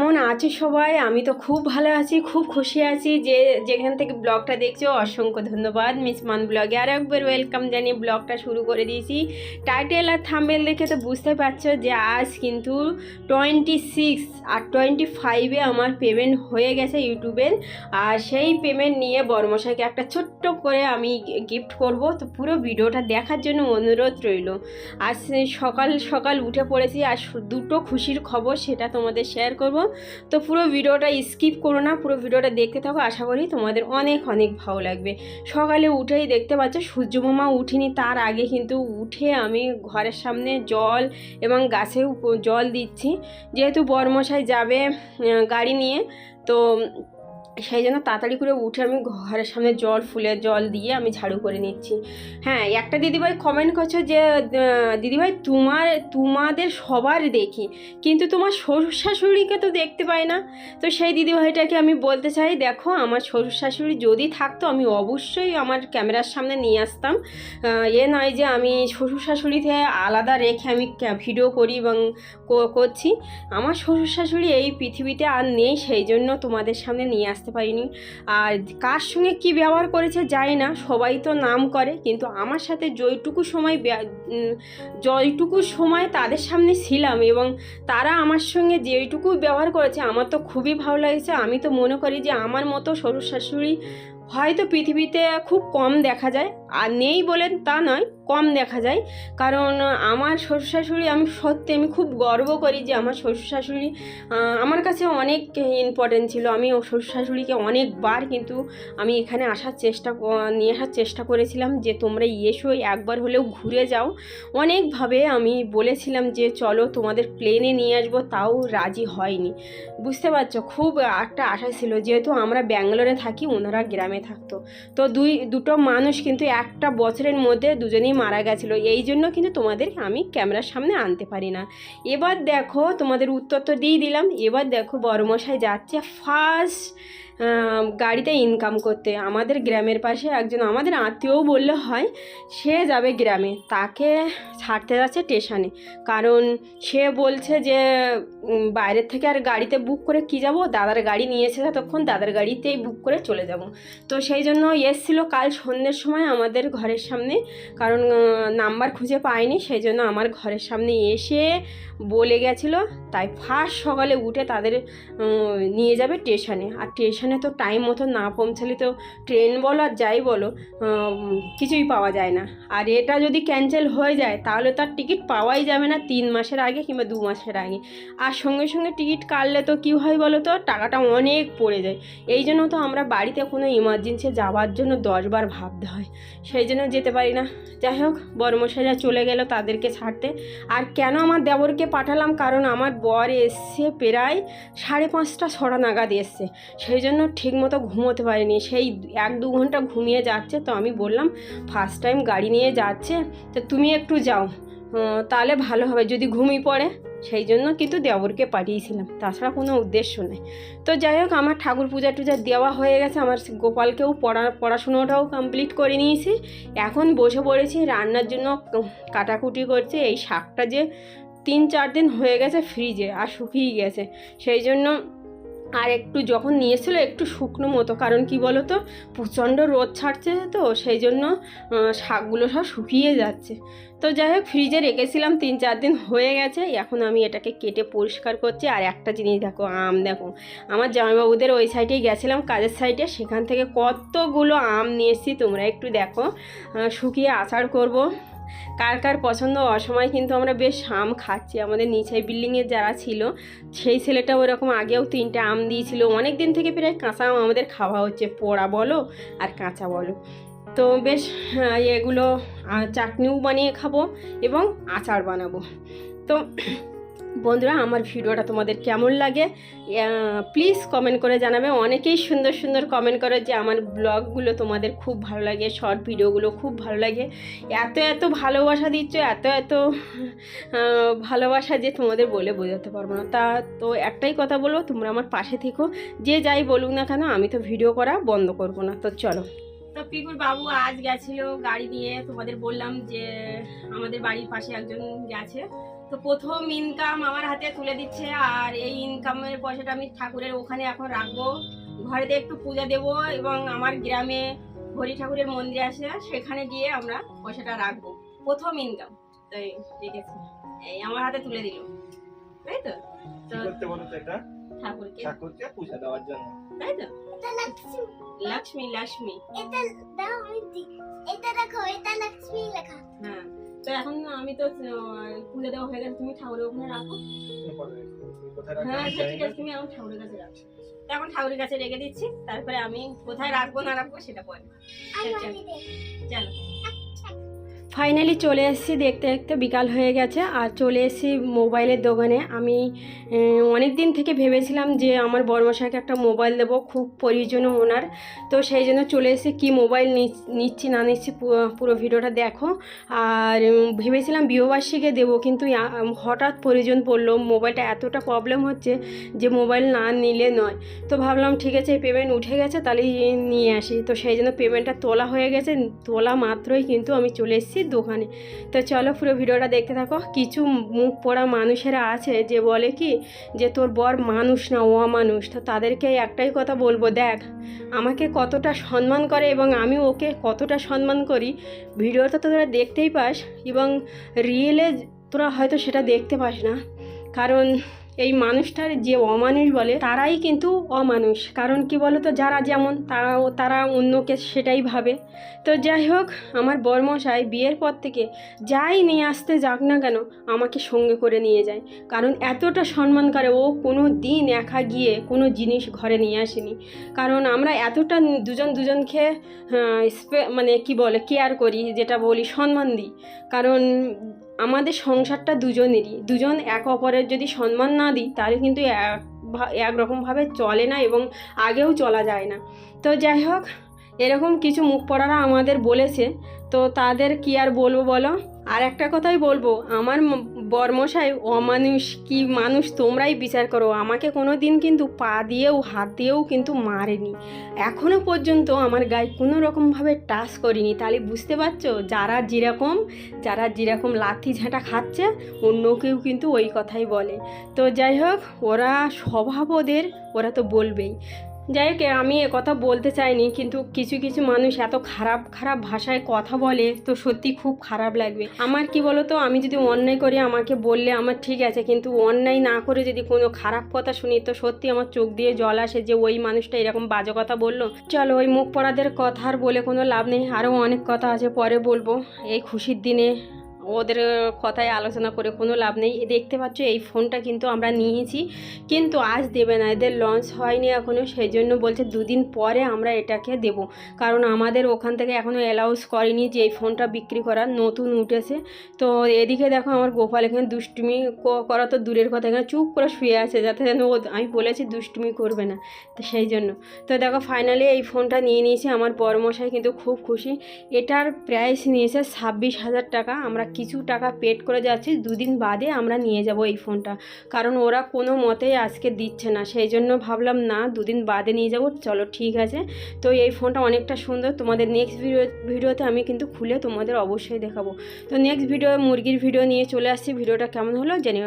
কেমন আছো সবাই? আমি তো খুব ভালো আছি, খুব খুশি আছি যে যেখান থেকে ব্লগটা দেখছ, অসংখ্য ধন্যবাদ। মিস মান ব্লগে আর একবার ওয়েলকাম জানিয়ে ব্লগটা শুরু করে দিয়েছি। টাইটেল আর থাম্বেল দেখে তো বুঝতে পারছ যে আজ কিন্তু টোয়েন্টি সিক্স আর টোয়েন্টি ফাইভে আমার পেমেন্ট হয়ে গেছে ইউটিউবের আর সেই পেমেন্ট নিয়ে বড়মশাইকে একটা ছোট্ট করে আমি গিফট করব। তো পুরো ভিডিওটা দেখার জন্য অনুরোধ রইল। আজ সকাল সকাল উঠে পড়েছি, আর দুটো খুশির খবর সেটা তোমাদের শেয়ার করব। তো পুরো ভিডিওটা স্কিপ করো না, পুরো ভিডিওটা দেখতে থাকো। আশা করি তোমাদের অনেক অনেক ভালো লাগবে। সকালে উঠেই দেখতে পাচ্ছ সূর্যমামা উঠিনি, তার আগে কিন্তু উঠে আমি ঘরের সামনে জল এবং গাছে জল দিচ্ছি। যেহেতু বরমশাই যাবে গাড়ি নিয়ে, তো সেই জন্য তাড়াতাড়ি করে উঠে আমি ঘরের সামনে জল, ফুলের জল দিয়ে আমি ঝাড়ু করে নিচ্ছি। হ্যাঁ একটা দিদিভাই কমেন্ট করছ যে দিদিভাই তোমার, তোমাদের সবার দেখি, কিন্তু তোমার শ্বশুর শাশুড়িকে তো দেখতে পাই না। তো সেই দিদিভাইটাকে আমি বলতে চাই, দেখো, আমার শ্বশুর শাশুড়ি যদি থাকতো, আমি অবশ্যই আমার ক্যামেরার সামনে নিয়ে আসতাম। এ নয় যে আমি শ্বশুর শাশুড়ি থেকে আলাদা রেখে আমি ভিডিও করি এবং করছি। আমার শ্বশুর শাশুড়ি এই পৃথিবীতে আর নেই, সেই জন্য তোমাদের সামনে নিয়ে আসতে পারিনি। আর কার সঙ্গে কি ব্যবহার করেছে জানি না, সবাই তো নাম করে, কিন্তু আমার সাথে যেইটুকু সময় জয়টুকু সময় তাদের সামনে ছিলাম এবং তারা আমার সঙ্গে যেইটুকু ব্যবহার করেছে, আমার তো খুবই ভালো লাগছে। আমি তো মনে করি যে আমার মতো শ্বশুর শাশুড়ি হয়তো পৃথিবীতে খুব কম দেখা যায়, আর নেই বলেন তা নয়, কম দেখা যায়। কারণ, আমার শ্বশুর শাশুড়ি আমি সত্যি আমি খুব গর্ব করি যে আমার শ্বশুর শাশুড়ি আমার কাছে অনেক ইম্পর্টেন্ট ছিল। আমি ও শ্বশুর শাশুড়িকে অনেকবার কিন্তু আমি এখানে আসার চেষ্টা নিয়ে আসার চেষ্টা করেছিলাম যে তোমরা এসো, একবার হলেও ঘুরে যাও। অনেকভাবে আমি বলেছিলাম যে, চলো তোমাদের প্লেনে নিয়ে আসব। তাও রাজি হয়নি। বুঝতে পারছ? খুব একটা আশা ছিল। যেহেতু আমরা ব্যাঙ্গালোরে থাকি, ওনারা গ্রামে থাকতো। তো দুই, দুটো মানুষ কিন্তু একটা বছরের মধ্যে দুজনেই মারা গেছিল। এই জন্য কিন্তু তোমাদের আমি ক্যামেরার সামনে আনতে পারি না। এবার দেখো তোমাদের উত্তর তো দিয়েই দিলাম। এবার দেখো বড়মশাই যাচ্ছে ফার্স্ট গাড়িতে ইনকাম করতে। আমাদের গ্রামের পাশে একজন, আমাদের আত্মীয়ও বললে, হয়, সে যাবে গ্রামে। তাকে ছাড়তে যাচ্ছে স্টেশনে কারণ সে বলছে যে বাইরের থেকে আর গাড়িতে বুক করে কি যাব? দাদার গাড়ি নিয়েছে তখন দাদার গাড়িতেই বুক করে চলে যাব। তো সেই জন্য এসেছিল কাল সন্ধ্যের সময় আমাদের ঘরের সামনে। কারণ নাম্বার খুঁজে পায়নি, সেই জন্য আমার ঘরের সামনে এসে বলে গেছিল। তাই ফার্স্ট সকালে উঠে তাদের নিয়ে যাবে স্টেশনে আর স্টেশনে তো টাইম মতো না পৌঁছালে তো ট্রেন বলো আর যাই বলো কিছুই পাওয়া যায় না। আর এটা যদি ক্যান্সেল হয়ে যায়, তাহলে তার টিকিট পাওয়াই যাবে না তিন মাসের আগে কিংবা দু মাসের আগে। আর সঙ্গে সঙ্গে টিকিট কাটলে তো কী হয় বলো তো, টাকাটা অনেক পড়ে যায়। এই জন্য তো আমরা বাড়িতে কোনো ইমার্জেন্সি যাওয়ার জন্য দশবার ভাবতে হয়। সেই জন্য যেতে পারি না। যাই হোক বর্মশাইরা চলে গেল তাদেরকে ছাড়তে। আর কেন আমার দেবরকে পাঠালাম? কারণ আমার বর এসছে প্রায় সাড়ে পাঁচটা ছটা নাগাদ এসছে। সেই জন্য ঠিকমতো ঘুমোতে পারিনি। সেই এক দু ঘণ্টা ঘুমিয়ে যাচ্ছে, তো আমি বললাম ফার্স্ট টাইম গাড়ি নিয়ে যাচ্ছে, তো তুমি একটু যাও। তাহলে ভালো হবে, যদি ঘুমিয়ে পড়ে। সেই জন্য কিন্তু দেবরকে পাঠিয়েছিলাম। তাছাড়া কোনো উদ্দেশ্য নেই। তো যাই হোক, আমার ঠাকুর পূজা টুজা দেওয়া হয়ে গেছে। আমার গোপালকেও পড়া, পড়াশুনোটাও কমপ্লিট করে নিয়েছি। এখন বসে পড়েছি, রান্নার জন্য কাটাকুটি করছে। এই শাকটা যে তিন চার দিন হয়ে গেছে ফ্রিজে আর শুকিয়ে গেছে। সেই জন্য আর একটু যখন নিয়েছিল একটু শুকনো মতো, কারণ কি বলো তো প্রচণ্ড রোদ ছাড়ছে তো, সেই জন্য শাকগুলো সব শুকিয়ে যাচ্ছে। তো যাই হোক, ফ্রিজে রেখেছিলাম, তিন চার দিন হয়ে গেছে, এখন আমি এটাকে কেটে পরিষ্কার করছি। আর একটা জিনিস দেখো, আম দেখো, আমার জামাইবাবুদের ওই সাইডেই গেছিলাম, কাজের সাইডে সেখান থেকে কতগুলো আম নিয়ে এসেছি, তোমরা একটু দেখো। শুকিয়ে আচার করব। কার কার পছন্দ অসময় কিন্তু আমরা বেশ আম খাচ্ছি। আমাদের নিচাই বিল্ডিংয়ে যারা ছিল, সেই ছেলেটা ওরকম আগেও তিনটা আম দিয়েছিল। অনেক দিন থেকে প্রায় কাঁচা আম আমাদের খাওয়া হচ্ছে, পোড়া বলো আর কাঁচা বলো। তো বেশ এগুলো চাটনিও বানিয়ে খাব এবং আচার বানাবো। তো বন্ধুরা, আমার ভিডিওটা তোমাদের কেমন লাগে? প্লিজ কমেন্ট করে জানাবে। অনেকেই সুন্দর সুন্দর কমেন্ট করে যে আমার ব্লগগুলো তোমাদের খুব ভালো লাগে শর্ট ভিডিওগুলো খুব ভালো লাগে। এত এত ভালোবাসা দিচ্ছ, এত এত ভালোবাসা যে তোমাদের বলে বোঝাতে পারব না। তা, তো একটাই কথা বলব, তোমরা আমার পাশে থেকো। যে যাই বলুক না কেন, আমি তো ভিডিও করা বন্ধ করব না। তো চলো। পিকুর বাবু আজ গেছিল গাড়ি নিয়ে। তোমাদের বললাম যে আমাদের বাড়ির পাশে একজন গেছে। তো প্রথম ইনকাম আমার হাতে তুলে দিচ্ছে আর এই ইনকামের পয়সাটা আমি ঠাকুরের ওখানে এখন রাখব। ঘরেতে একটু পূজা দেব এবং আমার গ্রামে হরি ঠাকুরের মন্দির আছে সেখানে গিয়ে আমরা পয়সাটা রাখব। প্রথম ইনকাম তাই রেখেছি। এই আমার হাতে তুলে দিল। তাই তো? কি তো করতে বলো তো এটা? ঠাকুরকে। ঠাকুরকে পূজা দেওয়ার জন্য। তাই তো? লক্ষ্মী। লক্ষ্মী লক্ষ্মী। এটা দাও এটা দেখো এটা লক্ষ্মী লেখা। তো এখন আমি তো পুজো দেওয়া হয়ে গেছে তুমি ঠাকুরের ওখানে রাখো। হ্যাঁ আচ্ছা ঠিক আছে তুমি এখন ঠাকুরের কাছে রাখো। এখন ঠাকুরের কাছে রেখে দিচ্ছি তারপরে আমি কোথায় রাখব না রাখব সেটা পরে। আচ্ছা। চলো। ফাইনালি চলে এসেছি, দেখতে দেখতে বিকাল হয়ে গেছে। আর চলে এসেছি মোবাইলের দোকানে। আমি অনেক দিন থেকে ভেবেছিলাম যে আমার বড়মশাইকে একটা মোবাইল দেবো, খুব প্রয়োজন ওনার। তো সেই জন্য চলে এসেছি, কী মোবাইল নিচ- নিচ্ছি না নিচ্ছি পুরো ভিডিওটা দেখো। আর ভেবেছিলাম বিবাবার্ষিকে দেবো, কিন্তু হঠাৎ প্রয়োজন পড়ল। মোবাইলটা এতটা প্রবলেম হচ্ছে যে মোবাইল না নিলে নয়। তো ভাবলাম, ঠিক আছে, এই পেমেন্ট উঠে গেছে তাহলে নিয়ে আসি। তো সেই জন্য পেমেন্টটা তোলা হয়ে গেছে। তোলা মাত্রই কিন্তু আমি চলে এসেছি। দোকানে তো চলো পুরো ভিডিওটা দেখতে থাকো। কিছু মুখ পড়া মানুষেরা আছে যে বলে কি, যে তোর বর মানুষ না অমানুষ। তো তাদেরকে একটাই কথা বলব, দেখ, আমাকে কতটা সম্মান করে এবং আমি ওকে কতটা সম্মান করি। ভিডিওটা তো তোরা দেখতেই পাস এবং রিয়েলে তোরা হয়তো সেটা দেখতে পাস না। কারণ এই মানুষটার যে অমানুষ বলে, তারাই কিন্তু অমানুষ। কারণ কি বলো তো যারা যেমন তারা তারা অন্যকে সেটাই ভাবে। তো যাই হোক, আমার বর্মশাই বিয়ের পর থেকে যাই নিয়ে আসতে যাক না কেন, আমাকে সঙ্গে করে নিয়ে যায়। কারণ এতটা সম্মান করে ও কোনো দিন একা গিয়ে কোনো জিনিস ঘরে নিয়ে আসেনি। কারণ আমরা এতটা দুজন দুজনকে স্পে- মানে কি বলে কেয়ার করি, যেটা বলি সম্মান দিই। কারণ আমাদের সংসারটা দুজনেরই। দুজন এক অপরের যদি সম্মান না দিই, তাহলে কিন্তু একরকমভাবে চলে না এবং আগেও চলা যায় না। তো যাই হোক, এরকম কিছু মুখ পড়ারা আমাদের বলেছে। তো তাদের কি আর বলব বলো? আর একটা কথাই বলব, আমার বরমশাই, অমানুষ, কি মানুষ তোমরাই বিচার করো। আমাকে কোনো দিন কিন্তু পা দিয়েও, হাত দিয়েও কিন্তু মারেনি। এখনও পর্যন্ত আমার গায়ে কোনো রকমভাবে টাচ করিনি। তাহলে বুঝতে পারছ? যারা যেরকম যারা যেরকম লাথি ঝাঁটা খাচ্ছে অন্য কেউ কিন্তু ওই কথাই বলে। তো যাই হোক, ওরা স্বভাব ওদের ওরা তো বলবেই। যাই হোক, আমি কথা বলতে চাইনি, কিন্তু কিছু কিছু মানুষ এত খারাপ খারাপ ভাষায় কথা বলে, তো সত্যি খুব খারাপ লাগবে। আমার কি বলো তো আমি যদি অন্যায় করি, আমাকে বললে আমার ঠিক আছে, কিন্তু অন্যায় না করে যদি কোনো খারাপ কথা শুনি, তো সত্যি আমার চোখ দিয়ে জল আসে যে ওই মানুষটা এরকম বাজে কথা বলল। চলো, ওই মুখ পড়াদের কথা আর বলে কোনো লাভ নেই আরও অনেক কথা আছে, পরে বলব। এই খুশির দিনে ওদের কথায় আলোচনা করে কোনো লাভ নেই। দেখতে পাচ্ছ, এই ফোনটা কিন্তু আমরা নিয়েছি, কিন্তু আজ দেবে না। এদের লঞ্চ হয়নি এখনও সেই জন্য বলছে দুদিন পরে আমরা এটাকে দেব। কারণ আমাদের ওখান থেকে এখনও অ্যালাউস করেনি যে এই ফোনটা বিক্রি করার নতুন উঠেছে। তো এদিকে দেখো আমার গোপাল এখানে দুষ্টুমি করা তো দূরের কথা, এখানে চুপ করে শুয়ে আছে যাতে যেন ও, আমি বলেছি দুষ্টুমি করবে না। তো সেই জন্য তো দেখো ফাইনালি এই ফোনটা নিয়ে নিয়েছি আমার বড়মশাই কিন্তু খুব খুশি। এটার প্রাইস নিয়েছে ছাব্বিশ হাজার টাকা, আমরা কিছু টাকা পেড করে যাচ্ছি, দুদিন বাদে আমরা নিয়ে যাব এই ফোনটা। কারণ ওরা কোনো মতেই আজকে দিচ্ছে না, সেই জন্য ভাবলাম না, দুদিন বাদে নিয়ে যাব, চলো ঠিক আছে। তো এই ফোনটা অনেকটা সুন্দর, তোমাদের নেক্সট ভিডিও ভিডিওতে আমি কিন্তু খুলে তোমাদের অবশ্যই দেখাবো। তো নেক্সট ভিডিও মুরগির ভিডিও নিয়ে চলে আসছি ভিডিওটা কেমন হলো জেনে